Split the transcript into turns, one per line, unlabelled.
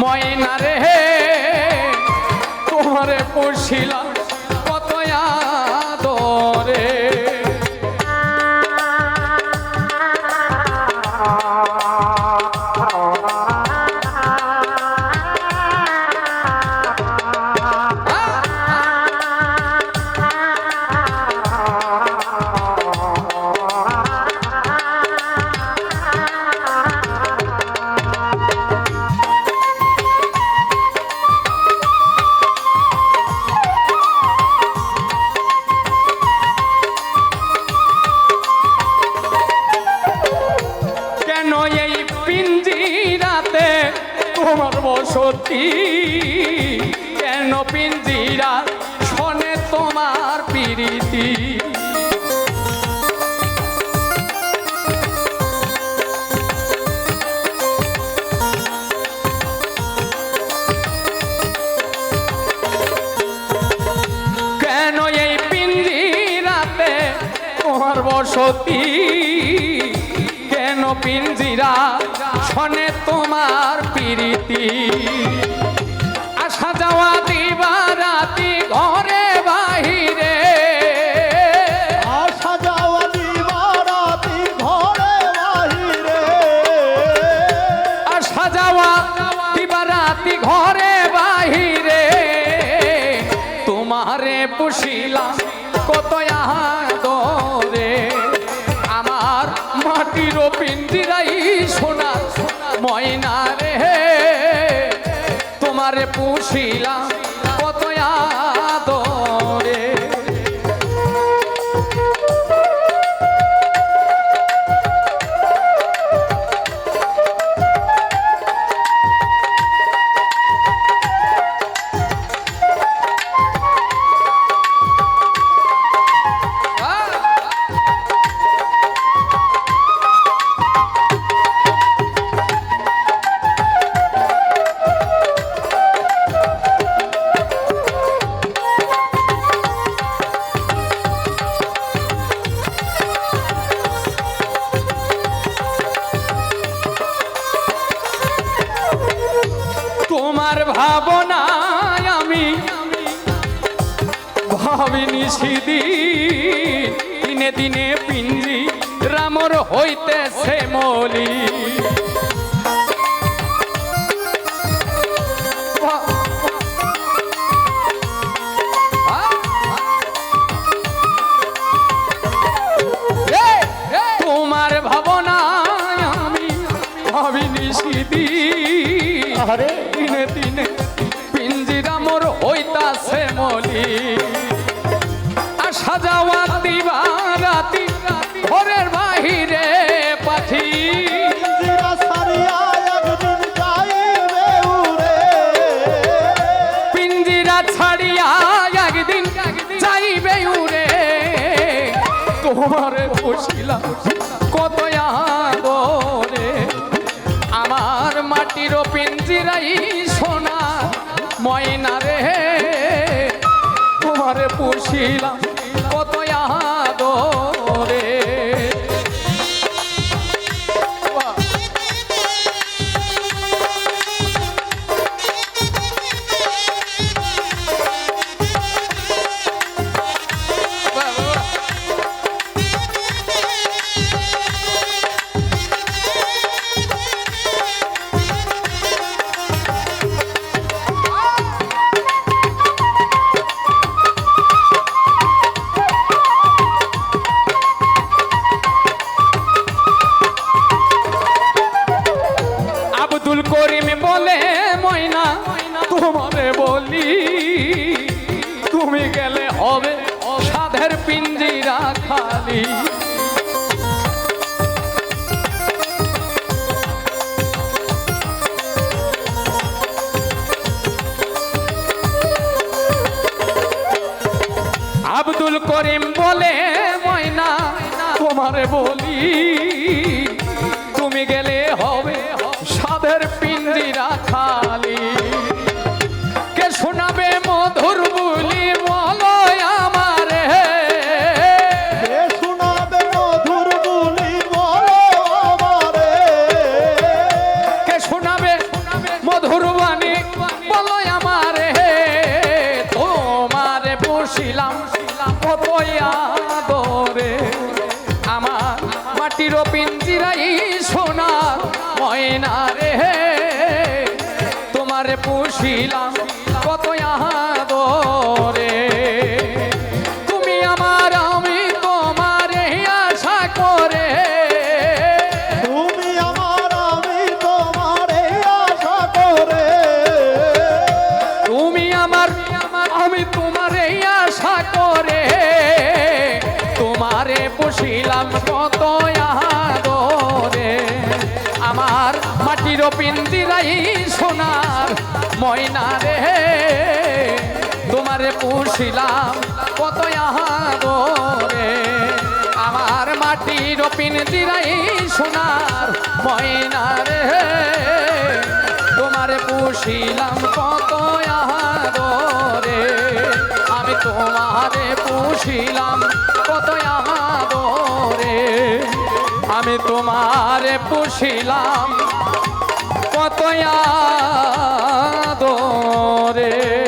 ময়না রে তোমারে পুষিলাম বসতি কেন পিঞ্জিরা শোনে তোমার পিরিতি? কেন পিঞ্জিরা শোনে তোমার পিরিতি। আসা যাওয়া দিবা রাতি ঘরে বাহিরে।
আসা যাওয়া ঘরে বাহিরে।
আসা যাওয়া দিবা রাতি ঘরে বাহিরে। তোমারে পুষিলাম কত আদরে মাটির পিন্দিরাই সোনা ময়না রে তোমারে পুষিলাম কত আদরে ভাবনায় আমি ভাবিনি সিদি দিনে দিনে পিঞ্জি রামর হইতেছে মলি। সিদি দিনে। দিনে পিঞ্জিরা মোর হইতাছে মলি। আসা যাওয়া দিবা রাতি ঘরের বাহিরে
উড়ে।
পিঞ্জিরা ছাড়িয়া একদিন যাইবে উড়ে। তোমার বসিলাম কত মাটির পিঞ্জিরাই সোনা ময়না রে তোমারে পুষিলাম করিম বলে ময়না, তোমারে বলি, তুমি গেলে হবে সাধের পিঞ্জিরা খালি। আব্দুল করিম বলে ময়না, তোমারে বলি
মাটির
পিঞ্জিরাই সোনা ময়না রে তোমারে পুষিলাম কত আহাদরে তুমি আমার আমি তোমারে আশা করে।
তুমি আমার আমি তোমারে আশা করে।
তুমি আমার আমি তোমারে আশা করে। তোমারে পুষিলাম কত আদরে। আমার মাটির পিন্দিরাই সোনার ময়না রে। তোমারে পুষিলাম কত আদরে। আমার মাটির পিন্দিরাই সোনার ময়না রে। তোমারে পুষিলাম তাহারে পুষিলাম কত আদরে। আমি তোমারে পুষিলাম কত আদরে।